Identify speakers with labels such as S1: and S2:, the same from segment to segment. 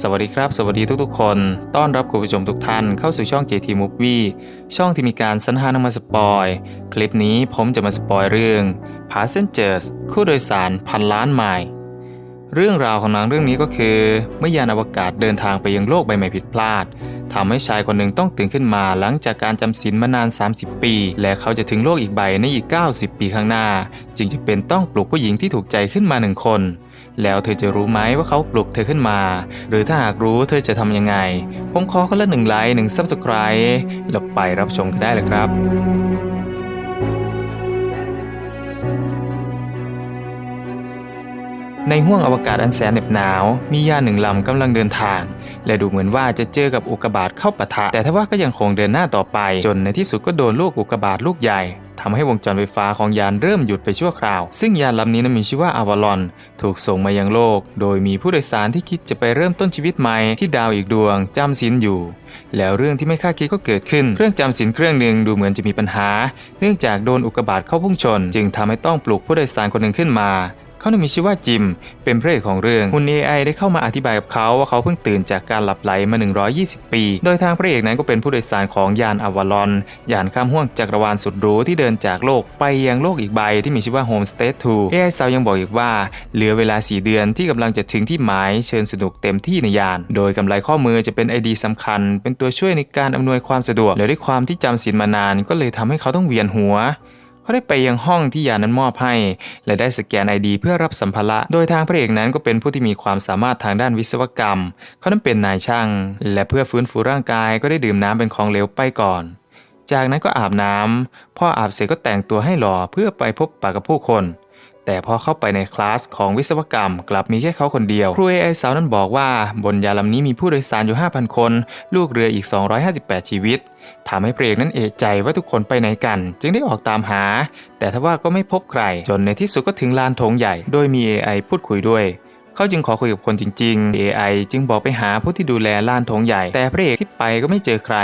S1: สวัสดีครับ สวัสดีทุกๆ คน ต้อนรับคุณผู้ชมทุกท่านเข้าสู่ช่อง JT Movie ช่องที่มีการสรรหานำมาสปอย คลิปนี้ผมจะมาสปอยเรื่อง Passengers คู่โดยสารพันล้านไมล์เรื่องราวของหนังเรื่องนี้ก็คือ เมื่อยานอวกาศเดินทางไปยังโลกใบใหม่ผิดพลาดทำให้ชายคนหนึ่งต้องตื่นขึ้นมาหลังจากการจำศีลมานาน 30 ปี และเขาจะถึงโลกอีกใบในอีก 90 ปีข้างหน้า จึงจะเป็นต้องปลุกผู้หญิงที่ถูกใจขึ้นมาหนึ่งคน แล้วเธอจะรู้ไหมว่าเขาปลุกเธอขึ้นมา หรือถ้าหากรู้เธอจะทำยังไง ผมขอคนละหนึ่งไลค์หนึ่งซับสไครต์แล้วไปรับชมกันได้เลยครับ ในห้วงอวกาศอันแสนเหน็บหนาว มียานหนึ่งลำกำลังเดินทาง และดูเหมือนว่าจะเจอกับอุกกาบาตเข้าปะทะ แต่ทว่าก็ยังคงเดินหน้าต่อไป จนในที่สุดก็โดนลูกอุกกาบาตลูกใหญ่ทำให้วงจรไฟฟ้าของยานเริ่มหยุดไปชั่วคราว ซึ่งยานลำนี้นั้นมีชื่อว่าอาวาลอน ถูกส่งมายังโลก โดยมีผู้โดยสารที่คิดจะไปเริ่มต้นชีวิตใหม่ที่ดาวอีกดวงจำศีลอยู่ แล้วเรื่องที่ไม่คาดคิดก็เกิดขึ้น เครื่องจำศีลเครื่องหนึ่งดูเหมือนจะมีปัญหา เนื่องจากโดนอุกกาบาตเข้าพุ่งชน จึงทำให้ต้องปลุกผู้โดยสารคนหนึ่งขึ้นมา เขานั้นมีชื่อว่าจิม เป็นพระเอกของเรื่องหุ่น AI ได้เข้ามาอธิบายกับเขาว่าเขาเพิ่งตื่นจากการหลับไหลมา 120 ปี โดยทางพระเอกนั้นก็เป็นผู้โดยสารของยานอวาลอน ยานข้ามห้วงจักรวาลสุดหรูที่เดินจากโลกไปยังโลกอีกใบที่มีชื่อว่า Home State 2 AI สาวยังบอกอีกว่า เหลือเวลา 4 เดือนที่กำลังจะถึงที่หมายเชิญสนุกเต็มที่ในยาน โดยกำไรข้อมือจะเป็น ID สำคัญ เป็นตัวช่วยในการอำนวยความสะดวกแล้วด้วยความที่จำศีลมานาน ก็เลยทำให้เขาต้องเวียนหัว เขาได้ไปยังห้องที่ยานั้นมอบให้ และได้สแกนไอดีเพื่อรับสัมภาระ โดยทางพระเอกนั้นก็เป็นผู้ที่มีความสามารถทางด้านวิศวกรรม เขานั้นเป็นนายช่าง และเพื่อฟื้นฟูร่างกายก็ได้ดื่มน้ำเป็นของเหลวไปก่อน จากนั้นก็อาบน้ำพ่ออาบเสร็จก็แต่งตัวให้หล่อเพื่อไปพบปะกับผู้คน แต่พอเข้าไปในคลาสของวิศวกรรม กลับมีแค่เขาคนเดียว ครูเอไอสาวนั้นบอกว่า บนยาลำนี้มีผู้โดยสารอยู่ 5,000 คน ลูกเรืออีก 258 ชีวิตทำให้เปรกนั้นเอะใจว่าทุกคนไปไหนกัน จึงได้ออกตามหา แต่ทว่าก็ไม่พบใคร จนในที่สุดก็ถึงลานโถงใหญ่ โดยมี AI พูดคุยด้วย เขาจึงขอคุยกับคนจริง ๆ AI จึงบอกไปหาผู้ที่ดูแลลานโถงใหญ่ แต่พระเอกที่ไปก็ไม่เจอใคร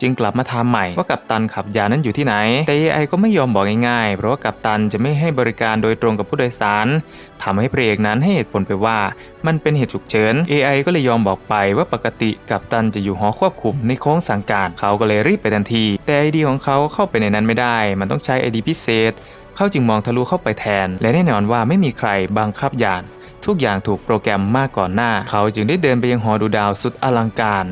S1: จึงกลับมาถามใหม่ว่ากัปตันขับยานั้นอยู่ที่ไหน แต่ AI ก็ไม่ยอมบอกง่ายๆ เพราะว่ากัปตันจะไม่ให้บริการโดยตรงกับผู้โดยสารทำให้พระเอกนั้นให้เหตุผลไปว่า มันเป็นเหตุฉุกเฉิน AI ก็เลยยอมบอกไปว่าปกติกัปตันจะอยู่หอควบคุมในโค้งสังการ เขาก็เลยรีบไปทันที แต่ ID ของเขาเข้าไปในนั้นไม่ได้ มันต้องใช้ ID พิเศษ เขาจึงมองทะลุเข้าไปแทน และแน่นอนว่าไม่มีใครบังคับยาน ทุกอย่างถูกโปรแกรมมาก่อนหน้า เขาจึงได้เดินไปยังหอดูดาวสุดอลังการ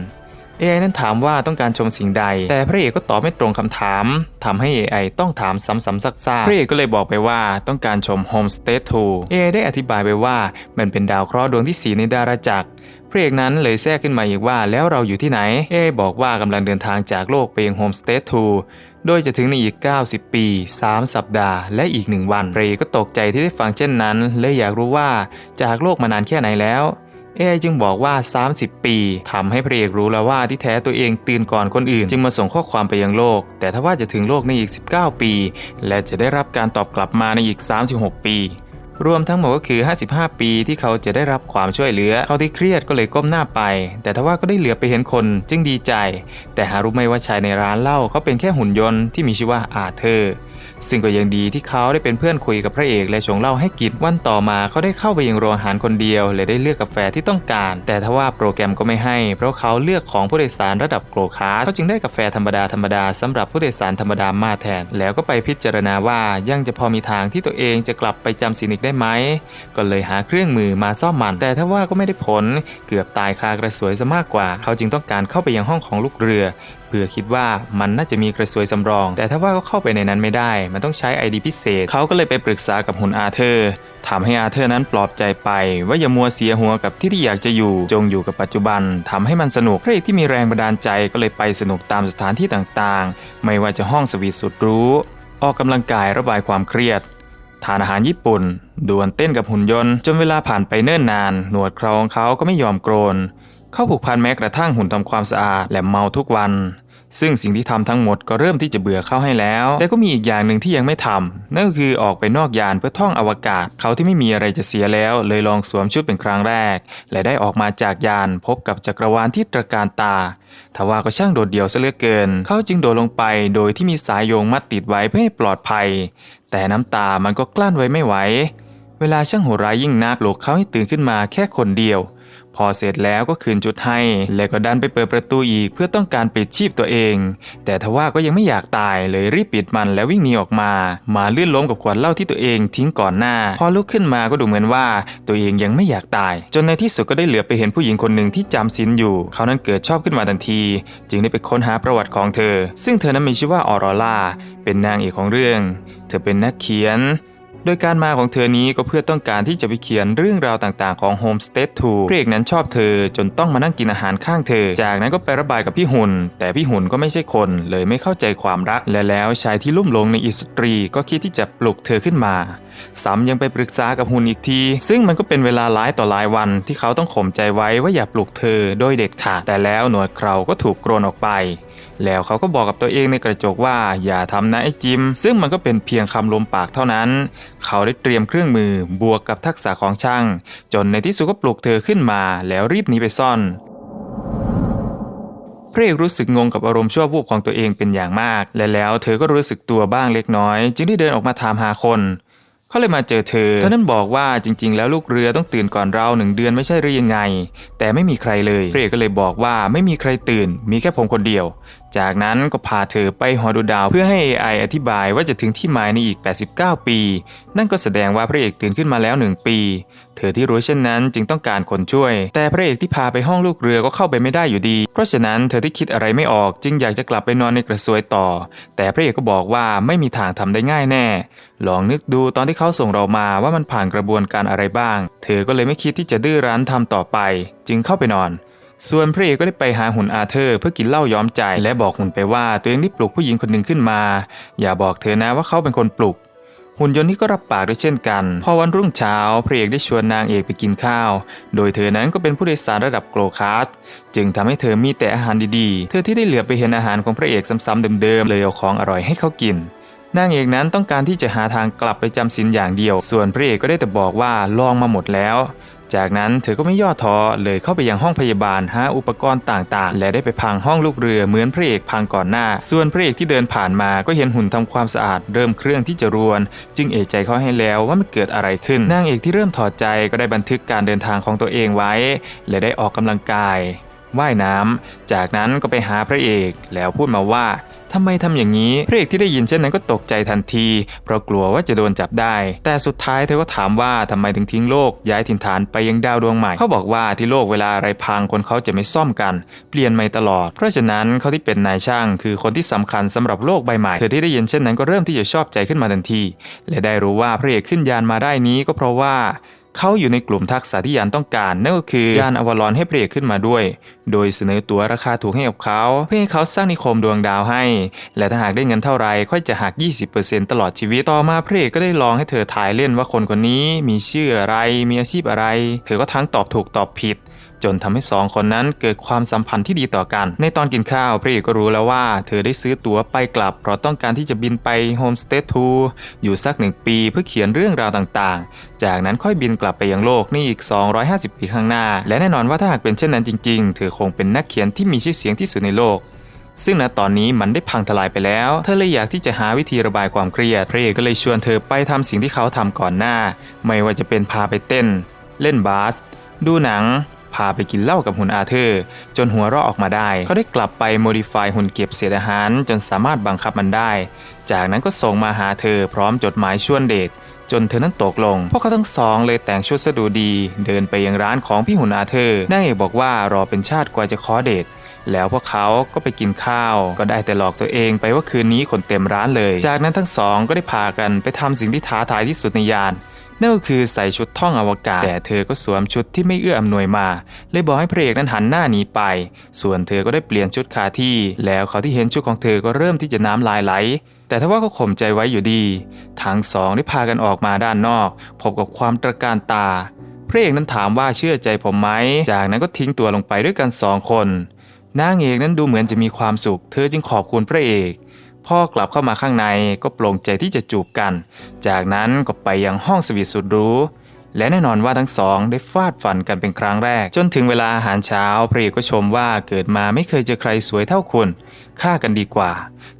S1: AI นั้นถามว่าต้องการชมสิ่งใด แต่พระเอกก็ตอบไม่ตรงคำถามทำให้ AI ต้องถามซ้ำๆซักๆพระเอกก็เลยบอกไปว่าต้องการชม Home State 2 AI ได้อธิบายไปว่ามันเป็นดาวเคราะห์ดวงที่ 4 ในดาราจักร พระเอกนั้นเลยแทรกขึ้นมาอีกว่าแล้วเราอยู่ที่ไหน AI บอกว่ากำลังเดินทางจากโลกไปยัง Home State 2โดยจะถึงในอีก 90 ปี 3 สัปดาห์ และอีก 1 วัน เรย์ก็ตกใจที่ได้ฟังเช่นนั้น เลยอยากรู้ว่าจากโลกมานานแค่ไหนแล้วเอจึงบอกว่า 30 ปีทำให้พระเอกรู้แล้วว่าที่แท้ตัวเองตื่นก่อนคนอื่น จึงมาส่งข้อความไปยังโลก แต่ถ้าว่าจะถึงโลกในอีก 19 ปี และจะได้รับการตอบกลับมาในอีก 36 ปี รวมทั้งหมดก็คือ 55 ปีที่เขาจะได้รับความช่วยเหลือ เขาที่เครียดก็เลยก้มหน้าไป แต่ทว่าก็ได้เหลือไปเห็นคนจึงดีใจ แต่หารู้ไหมว่าชายในร้านเหล้าเขาเป็นแค่หุ่นยนต์ที่มีชื่อว่าอาเธอร์ซึ่งก็ยังดีที่เขาได้เป็นเพื่อนคุยกับพระเอกและชงเหล้าให้กินวันต่อมาเขาได้เข้าไปยังโรงอาหารคนเดียวและได้เลือกกาแฟที่ต้องการ แต่ทว่าโปรแกรมก็ไม่ให้ เพราะเขาเลือกของผู้โดยสารระดับโกลคาสเขาจึงได้กาแฟธรรมดาธรรมดาสำหรับผู้โดยสารธรรมดามาแทน แล้วก็ไปพิจารณาว่ายังจะพอมีทางที่ตัวเองจะกลับไปจำสินอีกได้ไหม ก็เลยหาเครื่องมือมาซ่อมมัน แต่ถ้าว่าก็ไม่ได้ผล เกือบตายคากระสวยซะมากกว่า เขาจึงต้องการเข้าไปยังห้องของลูกเรือเพื่อคิดว่ามันน่าจะมีกระสวยสำรอง แต่ถ้าว่าก็เข้าไปในนั้นไม่ได้ มันต้องใช้ ID พิเศษ เขาก็เลยไปปรึกษากับหุ่นอาเธอร์ทำให้อาเธอร์นั้นปลอบใจไป ว่าอย่ามัวเสียหัวกับที่ที่อยากจะอยู่ จงอยู่กับปัจจุบันทำให้มันสนุกพระเอกที่มีแรงบันดาลใจก็เลยไปสนุกตามสถานที่ต่างๆ ไม่ว่าจะห้องสวีทสุดรู้ ออกกำลังกายระบายความเครียด ทานอาหารญี่ปุ่นดวลเต้นกับหุ่นยนต์ จนเวลาผ่านไปเนิ่นนาน หนวดเคราของเขาก็ไม่ยอมโกรน เขาผูกพันแม้กระทั่งหุ่นทำความสะอาดและเมาทุกวัน ซึ่งสิ่งที่ทำทั้งหมดก็เริ่มที่จะเบื่อเข้าให้แล้ว แต่ก็มีอีกอย่างหนึ่งที่ยังไม่ทำนั่นก็คือออกไปนอกยานเพื่อท่องอวกาศ เขาที่ไม่มีอะไรจะเสียแล้ว เลยลองสวมชุดเป็นครั้งแรก และได้ออกมาจากยานพบกับจักรวาลที่ตระการตาทว่าก็ช่างโดดเดี่ยวซะเหลือเกิน เขาจึงโดดลงไปโดยที่มีสายโยงมัดติดไว้เพื่อให้ปลอดภัย แต่น้ำตามันก็กลั้นไว้ไม่ไหว เวลาช่างโหดร้ายยิ่งนักปลุกเขาให้ตื่นขึ้นมาแค่คนเดียว พอเสร็จแล้วก็คืนจุดให้ แล้วก็ดันไปเปิดประตูอีกเพื่อต้องการปิดชีพตัวเอง แต่ทว่าก็ยังไม่อยากตายเลยรีบปิดมันแล้ววิ่งหนีออกมา มาลื่นล้มกับขวดเหล้าที่ตัวเองทิ้งก่อนหน้า พอลุกขึ้นมาก็ดูเหมือนว่าตัวเองยังไม่อยากตาย จนในที่สุดก็ได้เหลือไปเห็นผู้หญิงคนหนึ่งที่จำศีลอยู่ เขานั้นเกิดชอบขึ้นมาทันที จึงได้ไปค้นหาประวัติของเธอ ซึ่งเธอนั้นมีชื่อว่าออโรราเป็นนางเอกของเรื่อง เธอเป็นนักเขียน โดยการมาของเธอนี้ก็เพื่อต้องการที่จะไปเขียนเรื่องราวต่างๆของ Homestead 2พระเอกนั้นชอบเธอจนต้องมานั่งกินอาหารข้างเธอ จากนั้นก็ไประบายกับพี่หุ่น แต่พี่หุ่นก็ไม่ใช่คนเลยไม่เข้าใจความรัก และแล้วชายที่ลุ่มหลงในอิสตรีก็คิดที่จะปลุกเธอขึ้นมา ซ้ำยังไปปรึกษากับหุ่นอีกที ซึ่งมันก็เป็นเวลาหลายต่อหลายวันที่เขาต้องข่มใจไว้ว่าอย่าปลุกเธอโดยเด็ดขาดแต่แล้วหนวดเคราก็ถูกกรนออกไป แล้วเขาก็บอกกับตัวเองในกระจกว่าอย่าทำนะไอ้จิม ซึ่งมันก็เป็นเพียงคำลมปากเท่านั้น เขาได้เตรียมเครื่องมือบวกกับทักษะของช่าง จนในที่สุดก็ปลุกเธอขึ้นมาแล้วรีบหนีไปซ่อนพระเอกรู้สึกงงกับอารมณ์ชั่ววูบของตัวเองเป็นอย่างมาก และแล้วเธอก็รู้สึกตัวบ้างเล็กน้อย จึงได้เดินออกมาถามหาคน เขาเลยมาเจอเธอ เธอนั้นบอกว่าจริง ๆ แล้วลูกเรือต้องตื่นก่อนเราหนึ่งเดือนไม่ใช่หรือยังไง แต่ไม่มีใครเลยพระเอกก็เลยบอกว่าไม่มีใครตื่น มีแค่ผมคนเดียว จากนั้นก็พาเธอไปหอดูดาว เพื่อให้ AI อธิบายว่าจะถึงที่หมายในอีก 89 ปี นั่นก็แสดงว่าพระเอกตื่นขึ้นมาแล้ว 1 ปี เธอที่รู้เช่นนั้นจึงต้องการคนช่วย แต่พระเอกที่พาไปห้องลูกเรือก็เข้าไปไม่ได้อยู่ดี เพราะฉะนั้นเธอที่คิดอะไรไม่ออกจึงอยากจะกลับไปนอนในกระสวยต่อ แต่พระเอกก็บอกว่าไม่มีทางทำได้ง่ายแน่ ลองนึกดูตอนที่เขาส่งเรามาว่ามันผ่านกระบวนการอะไรบ้าง เธอก็เลยไม่คิดที่จะดื้อรั้นทำต่อไป จึงเข้าไปนอน ส่วนพระเอกก็ได้ไปหาหุ่นอาเธอร์ เพื่อกินเหล้าย้อมใจและบอกหุ่นไปว่าตัวเองได้ปลุกผู้หญิงคนหนึ่งขึ้นมา อย่าบอกเธอนะว่าเขาเป็นคนปลุก หุ่นยนต์นี่ก็รับปากด้วยเช่นกัน พอวันรุ่งเช้าพระเอกได้ชวนนางเอกไปกินข้าว โดยเธอนั้นก็เป็นผู้โดยสารระดับโกลคาส จึงทำให้เธอมีแต่อาหารดีๆ เธอที่ได้เหลือไปเห็นอาหารของพระเอกซ้ำๆเดิมๆเลยเอาของอร่อยให้เขากินนางเอกนั้นต้องการที่จะหาทางกลับไปจำศีลอย่างเดียว ส่วนพระเอกก็ได้แต่บอกว่าลองมาหมดแล้ว จากนั้นเธอก็ไม่ย่อท้อเลยเข้าไปยังห้องพยาบาลหาอุปกรณ์ต่างๆ และได้ไปพังห้องลูกเรือเหมือนพระเอกพังก่อนหน้า ส่วนพระเอกที่เดินผ่านมาก็เห็นหุ่นทำความสะอาดเริ่มเครื่องที่จะรวน จึงเอะใจเขาให้แล้วว่ามันเกิดอะไรขึ้นนางเอกที่เริ่มถอดใจก็ได้บันทึกการเดินทางของตัวเองไว้ และได้ออกกำลังกายว่ายน้ำจากนั้นก็ไปหาพระเอกแล้วพูดมาว่า ทำไมทำอย่างนี้พระเอกที่ได้ยินเช่นนั้นก็ตกใจทันที เพราะกลัวว่าจะโดนจับได้ แต่สุดท้ายเธอก็ถามว่าทำไมถึงทิ้งโลกย้ายถิ่นฐานไปยังดาวดวงใหม่ เขาบอกว่าที่โลกเวลาอะไรพังคนเขาจะไม่ซ่อมกัน เปลี่ยนใหม่ตลอด เพราะฉะนั้นเขาที่เป็นนายช่าง คือคนที่สำคัญสำหรับโลกใบใหม่เธอที่ได้ยินเช่นนั้นก็เริ่มที่จะชอบใจขึ้นมาทันที และได้รู้ว่าพระเอกขึ้นยานมาได้นี้ก็เพราะว่า เขาอยู่ในกลุ่มทักษะที่ยานต้องการ นั่นก็คือยานอวารอนให้พระเอกขึ้นมาด้วย โดยเสนอตัวราคาถูกให้กับเขา เพื่อให้เขาสร้างนิคมดวงดาวให้ และถ้าหากได้เงินเท่าไรค่อยจะหัก 20%ตลอดชีวิตต่อมาพระเอกก็ได้ลองให้เธอถ่ายเล่นว่าคนคนนี้มีชื่ออะไรมีอาชีพอะไร เธอก็ทั้งตอบถูกตอบผิด จนทำให้สองคนนั้นเกิดความสัมพันธ์ที่ดีต่อกัน ในตอนกินข้าวพระเอกก็รู้แล้วว่า เธอได้ซื้อตั๋วไปกลับ เพราะต้องการที่จะบินไปโฮมสเต y ทูอยู่สักหนึ่งปีเพื่อเขียนเรื่องราวต่างๆ จากนั้นค่อยบินกลับไปยังโลกในอีก 250 ปีข้างหน้า และแน่นอนว่าถ้าหากเป็นเช่นนั้นจริง ๆ เธอคงเป็นนักเขียนที่มีชื่อเสียงที่สุดในโลกซึ่งณตอนนี้มันได้พังทลายไปแล้ว เธอเลยอยากที่จะหาวิธีระบายความเครียด พระเอกก็เลยชวนเธอไปทำสิ่งที่เขาทำก่อนหน้า ไม่ว่าจะเป็นพาไปเต้น เล่นบาส ดูหนัง พาไปกินเหล้ากับหุ่นอาเธอร์ จนหัวเราะออกมาได้ เขาได้กลับไปโมดิฟายหุ่นเก็บเศษอาหาร จนสามารถบังคับมันได้ จากนั้นก็ส่งมาหาเธอพร้อมจดหมายชวนเดทจนเธอนั้นตกลง พวกเขาทั้งสองเลยแต่งชุดสะดูดี เดินไปยังร้านของพี่หุ่นอาเธอร์นางเอกบอกว่ารอเป็นชาติกว่าจะขอเดทแล้วพวกเขาก็ไปกินข้าว ก็ได้แต่หลอกตัวเองไปว่าคืนนี้คนเต็มร้านเลย จากนั้นทั้งสองก็ได้พากันไปทำสิ่งที่ท้าทายที่สุดในยาน นั่นก็คือใส่ชุดท่องอวกาศ แต่เธอก็สวมชุดที่ไม่เอื้ออำนวยมา เลยบอกให้พระเอกนั้นหันหน้าหนีไป ส่วนเธอก็ได้เปลี่ยนชุดคาที่ แล้วเขาที่เห็นชุดของเธอก็เริ่มที่จะน้ำลายไหล แต่ทว่าก็ข่มใจไว้อยู่ดีทั้งสองได้พากันออกมาด้านนอก พบกับความตระการตา พระเอกนั้นถามว่าเชื่อใจผมไหม จากนั้นก็ทิ้งตัวลงไปด้วยกันสองคนนางเอกนั้นดูเหมือนจะมีความสุข เธอจึงขอบคุณพระเอก พ่อกลับเข้ามาข้างในก็โปร่งใจที่จะจูบกัน จากนั้นก็ไปยังห้องสวีทสุดรู้และแน่นอนว่าทั้งสองได้ฟาดฟันกันเป็นครั้งแรก จนถึงเวลาอาหารเช้าพระเอกก็ชมว่าเกิดมาไม่เคยเจอใครสวยเท่าคุณฆ่ากันดีกว่า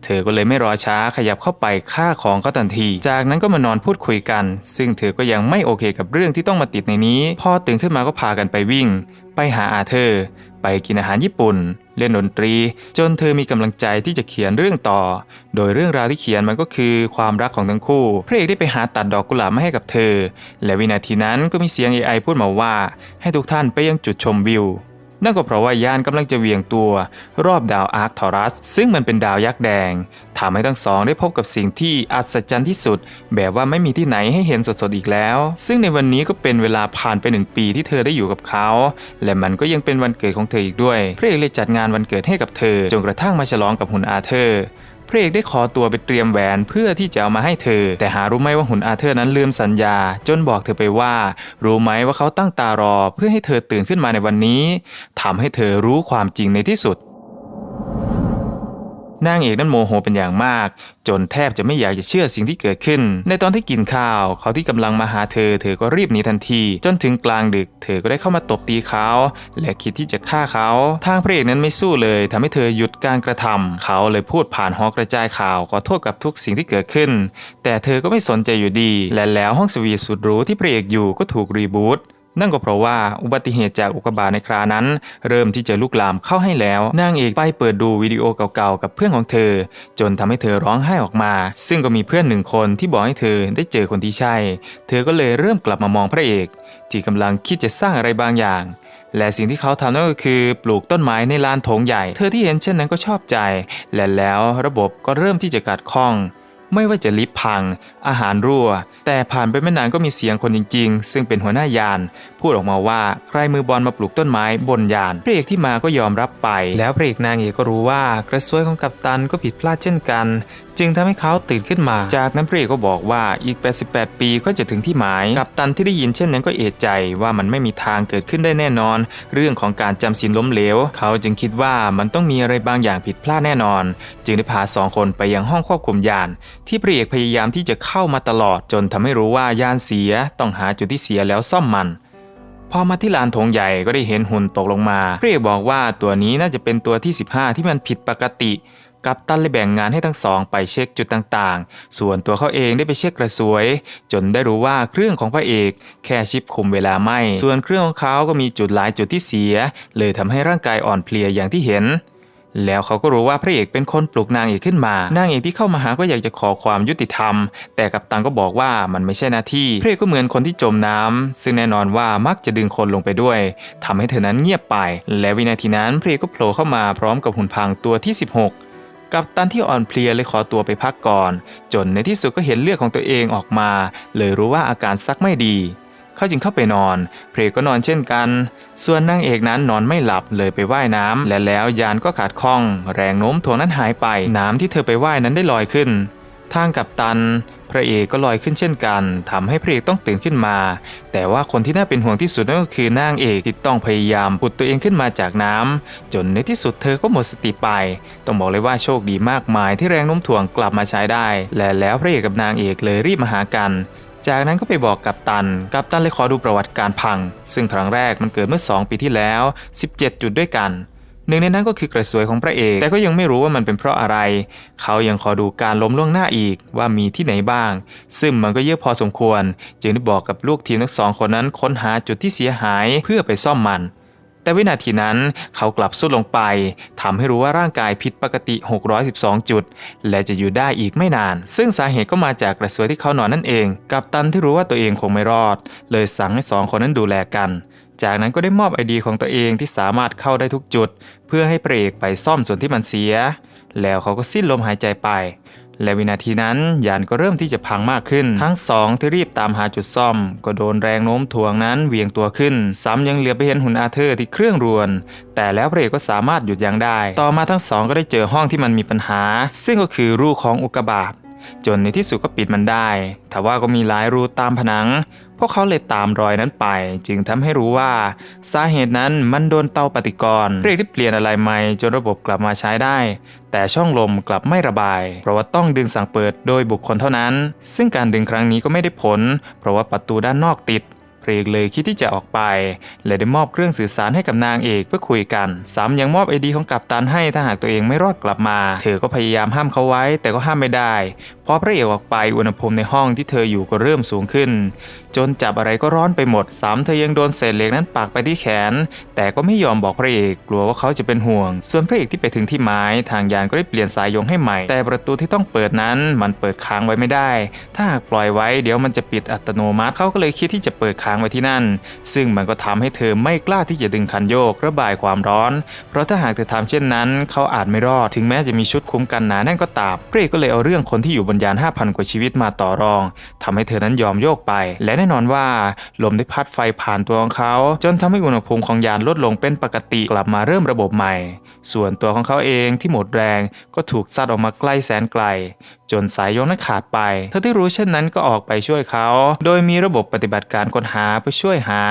S1: เธอก็เลยไม่รอช้าขยับเข้าไปฆ่าของเขาทันที จากนั้นก็มานอนพูดคุยกัน ซึ่งเธอก็ยังไม่โอเคกับเรื่องที่ต้องมาติดในนี้ พอตื่นขึ้นมาก็พากันไปวิ่ง ไปไปหาอาเธอร์ ไปกินอาหารญี่ปุ่น เล่นดนตรี จนเธอมีกำลังใจที่จะเขียนเรื่องต่อ โดยเรื่องราวที่เขียนมันก็คือความรักของทั้งคู่ พระเอกได้ไปหาตัดดอกกุหลาบมาให้กับเธอ และวินาทีนั้นก็มีเสียง AI พูดมาว่า ให้ทุกท่านไปยังจุดชมวิว นั่นก็เพราะว่ายานกำลังจะเวียงตัว รอบดาวอาร์คทอรัส ซึ่งมันเป็นดาวยักษ์แดงทำให้ทั้งสองได้พบกับสิ่งที่อัศจรรย์ที่สุด แบบว่าไม่มีที่ไหนให้เห็นสดๆอีกแล้ว ซึ่งในวันนี้ก็เป็นเวลาผ่านไปหนึ่งปีที่เธอได้อยู่กับเขา และมันก็ยังเป็นวันเกิดของเธออีกด้วยพระเอกเลยจัดงานวันเกิดให้กับเธอจนกระทั่งมาฉลองกับหุ่นอาเธอร์ พระเอกได้ขอตัวไปเตรียมแหวนเพื่อที่จะเอามาให้เธอ แต่หารู้ไหมว่าหุ่นอาเธอร์นั้นลืมสัญญา จนบอกเธอไปว่า รู้ไหมว่าเขาตั้งตารอ เพื่อให้เธอตื่นขึ้นมาในวันนี้ทำให้เธอรู้ความจริงในที่สุด นางเอกนั้นโมโหเป็นอย่างมาก จนแทบจะไม่อยากจะเชื่อสิ่งที่เกิดขึ้น ในตอนที่กินข้าว เขาที่กำลังมาหาเธอ เธอก็รีบหนีทันที จนถึงกลางดึก เธอก็ได้เข้ามาตบตีเขา และคิดที่จะฆ่าเขา ทางพระเอกนั้นไม่สู้เลยทำให้เธอหยุดการกระทำเขาเลยพูดผ่านหอกระจายข่าวขอโทษกับทุกสิ่งที่เกิดขึ้น แต่เธอก็ไม่สนใจอยู่ดี และแล้วห้องสวีทสุดหรูที่พระเอกอยู่ก็ถูกรีบูต นั่นก็เพราะว่าอุบัติเหตุจากอุกกาบาตในครานั้น เริ่มที่จะลุกลามเข้าให้แล้วนางเอกไปเปิดดูวิดีโอเก่าๆกับเพื่อนของเธอ จนทำให้เธอร้องไห้ออกมา ซึ่งก็มีเพื่อนหนึ่งคนที่บอกให้เธอได้เจอคนที่ใช่ เธอก็เลยเริ่มกลับมามองพระเอก ที่กำลังคิดจะสร้างอะไรบางอย่างและสิ่งที่เขาทำนั่นก็คือปลูกต้นไม้ในลานโถงใหญ่ เธอที่เห็นเช่นนั้นก็ชอบใจ และแล้วระบบก็เริ่มที่จะกัดข้อง ไม่ว่าจะลิฟพัง อาหารรั่ว แต่ผ่านไปไม่นานก็มีเสียงคนจริง ๆ ซึ่งเป็นหัวหน้ายาน พูดออกมาว่าใครมือบอลมาปลูกต้นไม้บนยานพระเอกที่มาก็ยอมรับไป แล้วพระเอกนางเอกก็รู้ว่ากระซวยของกัปตันก็ผิดพลาดเช่นกัน จึงทำให้เขาตื่นขึ้นมา จากนั้นพระเอกก็บอกว่าอีก 88 ปีก็จะถึงที่หมาย กัปตันที่ได้ยินเช่นนั้นก็เอะใจว่ามันไม่มีทางเกิดขึ้นได้แน่นอน เรื่องของการจำศีลล้มเหลว เขาจึงคิดว่ามันต้องมีอะไรบางอย่างผิดพลาดแน่นอน จึงได้พาสองคนไปยังห้องควบคุมยาน ที่พระเอกพยายามที่จะเข้ามาตลอดจนทำให้รู้ว่ายานเสียต้องหาจุดที่เสียแล้วซ่อมมัน พอมาที่ลานธงใหญ่ก็ได้เห็นหุ่นตกลงมาพระเอกบอกว่าตัวนี้น่าจะเป็นตัวที่ 15 ที่มันผิดปกติ กัปตันเลยแบ่งงานให้ทั้งสองไปเช็คจุดต่างๆ ส่วนตัวเขาเองได้ไปเช็คกระสวย จนได้รู้ว่าเครื่องของพระเอกแค่ชิปคุมเวลาไหมส่วนเครื่องของเขาก็มีจุดหลายจุดที่เสีย เลยทำให้ร่างกายอ่อนเพลียอย่างที่เห็น แล้วเขาก็รู้ว่าพระเอกเป็นคนปลุกนางเอกขึ้นมา นางเอกที่เข้ามาหาก็อยากจะขอความยุติธรรม แต่กัปตันก็บอกว่ามันไม่ใช่หน้าที่ พระเอกก็เหมือนคนที่จมน้ำซึ่งแน่นอนว่ามักจะดึงคนลงไปด้วยทำให้เธอนั้นเงียบไป และวินาทีนั้นพระเอกก็โผล่เข้ามาพร้อมกับหุ่นพังตัวที่ 16กัปตันที่อ่อนเพลียเลยขอตัวไปพักก่อน จนในที่สุดก็เห็นเลือดของตัวเองออกมา เลยรู้ว่าอาการซักไม่ดี เขาจึงเข้าไปนอน เพรก็นอนเช่นกัน ส่วนนางเอกนั้นนอนไม่หลับเลยไปว่ายน้ำและแล้วยานก็ขาดข้อง แรงโน้มถ่วงนั้นหายไป น้ำที่เธอไปว่ายนั้นได้ลอยขึ้น ทางกับตัน พระเอกก็ลอยขึ้นเช่นกันทำให้พระเอกต้องตื่นขึ้นมา แต่ว่าคนที่น่าเป็นห่วงที่สุดนั่นก็คือนางเอกที่ต้องพยายามปุดตัวเองขึ้นมาจากน้ำจนในที่สุดเธอก็หมดสติไป ต้องบอกเลยว่าโชคดีมากมายที่แรงโน้มถ่วงกลับมาใช้ได้ และแล้วพระเอกกับนางเอกเลยรีบมาหากัน จากนั้นก็ไปบอกกับตัน กับตันเลยขอดูประวัติการพัง ซึ่งครั้งแรกมันเกิดเมื่อ 2 ปีที่แล้ว 17 จุดด้วยกันหนึ่งในนั้นก็คือกระสวยของพระเอก แต่ก็ยังไม่รู้ว่ามันเป็นเพราะอะไร เขายังขอดูการล้มล่วงหน้าอีกว่ามีที่ไหนบ้าง ซึ่งมันก็เยอะพอสมควร จึงได้บอกกับลูกทีมทั้งสองคนนั้นค้นหาจุดที่เสียหายเพื่อไปซ่อมมัน แต่วินาทีนั้นเขากลับสุดลงไปทำให้รู้ว่าร่างกายผิดปกติ 612 จุด และจะอยู่ได้อีกไม่นาน ซึ่งสาเหตุก็มาจากกระสวยที่เขานอนนั่นเอง กับตันที่รู้ว่าตัวเองคงไม่รอด เลยสั่งให้สองคนนั้นดูแลกันจากนั้นก็ได้มอบไอเดียของตัวเองที่สามารถเข้าได้ทุกจุด เพื่อให้เปรกไปซ่อมส่วนที่มันเสีย แล้วเขาก็สิ้นลมหายใจไป และวินาทีนั้นยานก็เริ่มที่จะพังมากขึ้น ทั้งสองที่รีบตามหาจุดซ่อม ก็โดนแรงโน้มถ่วงนั้นเวียงตัวขึ้น ซ้ำยังเหลือไปเห็นหุ่นอาเธอร์ที่เครื่องรวน แต่แล้วพระเอกก็สามารถหยุดยั้งได้ ต่อมาทั้งสองก็ได้เจอห้องที่มันมีปัญหา ซึ่งก็คือรูของอุกกาบาต จนในที่สุดก็ปิดมันได้แต่ว่าก็มีหลายรูตามผนัง พวกเขาเลยตามรอยนั้นไป จึงทำให้รู้ว่า สาเหตุนั้นมันโดนเตาปฏิกรณ์เรียกที่เปลี่ยนอะไรใหม่จนระบบกลับมาใช้ได้ แต่ช่องลมกลับไม่ระบาย เพราะว่าต้องดึงสั่งเปิดโดยบุคคลเท่านั้น ซึ่งการดึงครั้งนี้ก็ไม่ได้ผล เพราะว่าประตูด้านนอกติด เรียกเลยคิดที่จะออกไปและได้มอบเครื่องสื่อสารให้กับนางเอกเพื่อคุยกันซ้ำยังมอบไอดีของกัปตันให้ถ้าหากตัวเองไม่รอดกลับมา เธอก็พยายามห้ามเขาไว้แต่ก็ห้ามไม่ได้พอพระเอกออกไปอุณหภูมิในห้องที่เธออยู่ก็เริ่มสูงขึ้นจนจับอะไรก็ร้อนไปหมดซ้ำเธอยังโดนเศษเหล็กนั้นปักไปที่แขน แต่ก็ไม่ยอมบอกพระเอกกลัวว่าเขาจะเป็นห่วง ส่วนพระเอกที่ไปถึงที่ไม้ ทางยานก็ได้เปลี่ยนสายยงให้ใหม่ แต่ประตูที่ต้องเปิดนั้นมันเปิดค้างไว้ไม่ได้ ถ้าหากปล่อยไว้เดี๋ยวมันจะปิดอัตโนมัติเขาก็เลยคิดที่จะเปิดค้างไว้ที่นั่น ซึ่งมันก็ทำให้เธอไม่กล้าที่จะดึงคันโยกระบายความร้อน เพราะถ้าหากเธอทำเช่นนั้น เขาอาจไม่รอด ถึงแม้จะมีชุดคุ้มกันหนาแน่นก็ตามพระเอกก็เลยเอาเรื่องคนที่อยู่บนยาน5,000กว่าชีวิตมาต่อรองทำให้เธอนั้นยอมโยกไป และแน่นอนว่าลมได้พัดไฟผ่านตัวของเขา จนทำให้อุณหภูมิของยานลดลงเป็นปกติกลับมาเริ่มระบบใหม่ ส่วนตัวของเขาเองที่หมดแรงก็ถูกซัดออกมาใกล้แสนไกล จนสายโยงนั้นขาดไป เธอที่รู้เช่นนั้นก็ออกไปช่วยเขา โดยมีระบบปฏิบัติการค้นหาเพื่อช่วยหา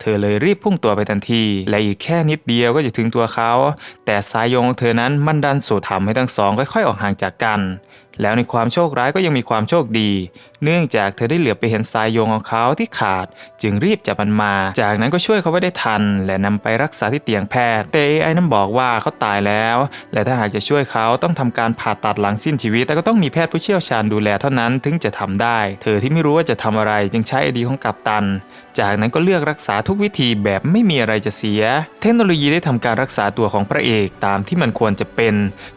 S1: เธอเลยรีบพุ่งตัวไปทันที และอีกแค่นิดเดียวก็จะถึงตัวเขา แต่สายโยงของเธอนั้นมันดันสุดทำให้ทั้งสองค่อยๆ ออกห่างจากกัน แล้วในความโชคร้ายก็ยังมีความโชคดี เนื่องจากเธอได้เหลือไปเห็นสายโยงของเขาที่ขาด จึงรีบจับมันมา จากนั้นก็ช่วยเขาไว้ได้ทัน และนำไปรักษาที่เตียงแพทย์ แต่ AI นั้นบอกว่าเขาตายแล้ว และถ้าหากจะช่วยเขาต้องทำการผ่าตัดหลังสิ้นชีวิต แต่ก็ต้องมีแพทย์ผู้เชี่ยวชาญดูแลเท่านั้นถึงจะทำได้ เธอที่ไม่รู้ว่าจะทำอะไรจึงใช้ไอดีของกัปตัน จากนั้นก็เลือกรักษาทุกวิธีแบบไม่มีอะไรจะเสีย เทคโนโลยีได้ทำการรักษาตัวของพระเอกตามที่มันควรจะเป็น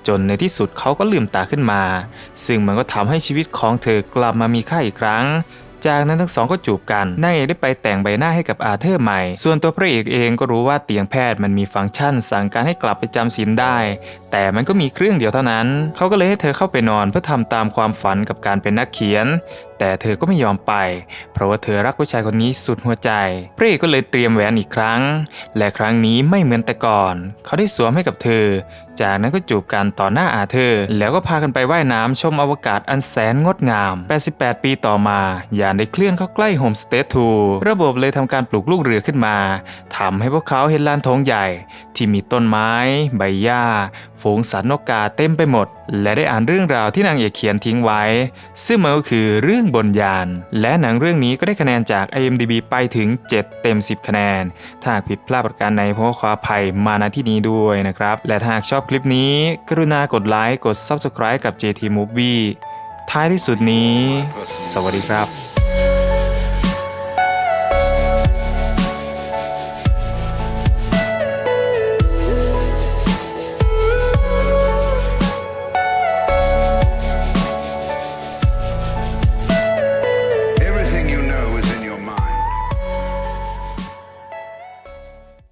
S1: จนในที่สุดเขาก็ลืมตาขึ้นมา ซึ่งมันก็ทำให้ชีวิตของเธอกลับมามีค่าอีกครั้ง จากนั้นทั้งสองก็จูบกันนางเอกได้ไปแต่งใบหน้าให้กับอาเธอร์ใหม่ ส่วนตัวพระเอกเองก็รู้ว่าเตียงแพทย์มันมีฟังก์ชัน สั่งการให้กลับไปจำศีลได้ แต่มันก็มีเครื่องเดียวเท่านั้น เขาก็เลยให้เธอเข้าไปนอนเพื่อทำตามความฝันกับการเป็นนักเขียน แต่เธอก็ไม่ยอมไป เพราะว่าเธอรักผู้ชายคนนี้สุดหัวใจพระเอกก็เลยเตรียมแหวนอีกครั้ง และครั้งนี้ไม่เหมือนแต่ก่อน เขาได้สวมให้กับเธอ จากนั้นก็จูบกันต่อหน้าอาเธอร์แล้วก็พากันไปว่ายน้ำชมอวกาศอันแสนงดงาม 88 ปีต่อมายานได้เคลื่อนเข้าใกล้โฮมสเตททูระบบเลยทำการปลูกลูกเรือขึ้นมาทำให้พวกเขาเห็นลานทงใหญ่ ที่มีต้นไม้ ใบหญ้า ฝูงสัตว์นกกาเต็มไปหมดและได้อ่านเรื่องราวที่นางเอกเขียนทิ้งไว้ ซึ่งมันก็คือเรื่องบนยาน และหนังเรื่องนี้ก็ได้คะแนนจาก IMDB ไปถึง 7 เต็ม 10 คะแนน ถ้าผิดพลาดประการใดเพราะขออภัยมาณที่นี้ด้วยนะครับ และถ้าหากชอบคลิปนี้ กรุณากดไลค์กด Subscribe กับ JT Movie ท้ายที่สุดนี้ สวัสดีครับ